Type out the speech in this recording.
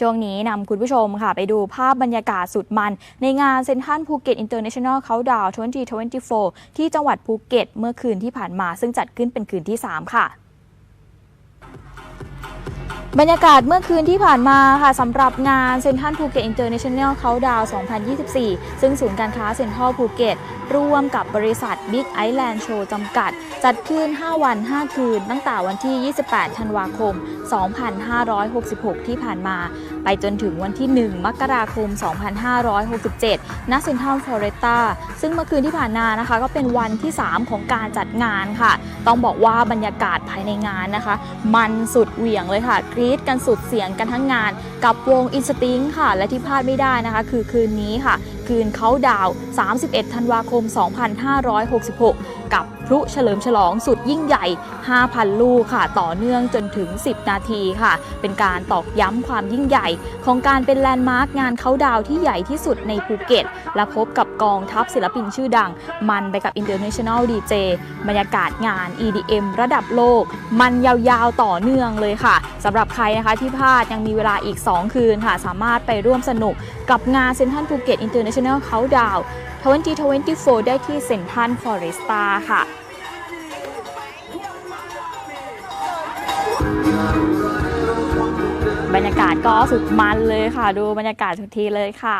ช่วงนี้นำคุณผู้ชมค่ะ ไปดูภาพบรรยากาศสุดมัน ในงานเซนทันภูเก็ตอินเตอร์เนชั่นแนลเคาดาว2024 ที่จังหวัดภูเก็ต เมื่อคืนที่ผ่านมาซึ่งจัดขึ้นเป็นคืนที่ 3 ค่ะ บรรยากาศเมื่อคืนที่ผ่านมาค่ะสำหรับงานเซ็นทันภูเก็ตอินเตอร์เนชั่นแนลเขาดาว2024 ซึ่งศูนย์การค้าเซ็นทรัลภูเก็ตร่วมกับบริษัท Big Island Show จำกัด จัดขึ้น 5 วัน 5 คืน ตั้งแต่วันที่ 28 ธันวาคม 2566 ที่ผ่านมา ไปจนถึงวันที่ 1 มกราคม 2567 ณ เซ็นทรัลฟลอเรตาซึ่งเมื่อคืนที่ผ่านมานะคะ ก็เป็นวันที่ 3 ของการจัดงานค่ะ ต้องบอกว่าบรรยากาศภายในงานนะคะ มันสุดเหวี่ยงเลยค่ะกรี๊ดกันสุดเสียงกันทั้งงาน กับวงอินสติ้งค่ะ และที่พลาดไม่ได้นะคะ คือคืนนี้ค่ะ คืนเขาดาว 31 ธันวาคม 2566 กับพลุเฉลิมฉลองสุดยิ่งใหญ่ 5,000 ลูกค่ะ ต่อเนื่องจนถึง 10 นาทีค่ะ เป็นการตอกย้ำความยิ่งใหญ่ ของการเป็นแลนด์มาร์กงานเขาดาวที่ใหญ่ที่สุดในภูเก็ต และพบกับกองทัพศิลปินชื่อดัง มันไปกับ International DJ บรรยากาศงาน EDM ระดับโลก มันยาวๆต่อเนื่องเลยค่ะสำหรับใครนะคะที่พลาดยังมีเวลาอีก 2 คืนค่ะ สามารถไปร่วมสนุกกับงานเซนทันภูเก็ต International Countdown 2024 ได้ที่เซนทันฟอเรสตาค่ะบรรยากาศก็สุดมันเลยค่ะ ดูบรรยากาศทุกทีเลยค่ะ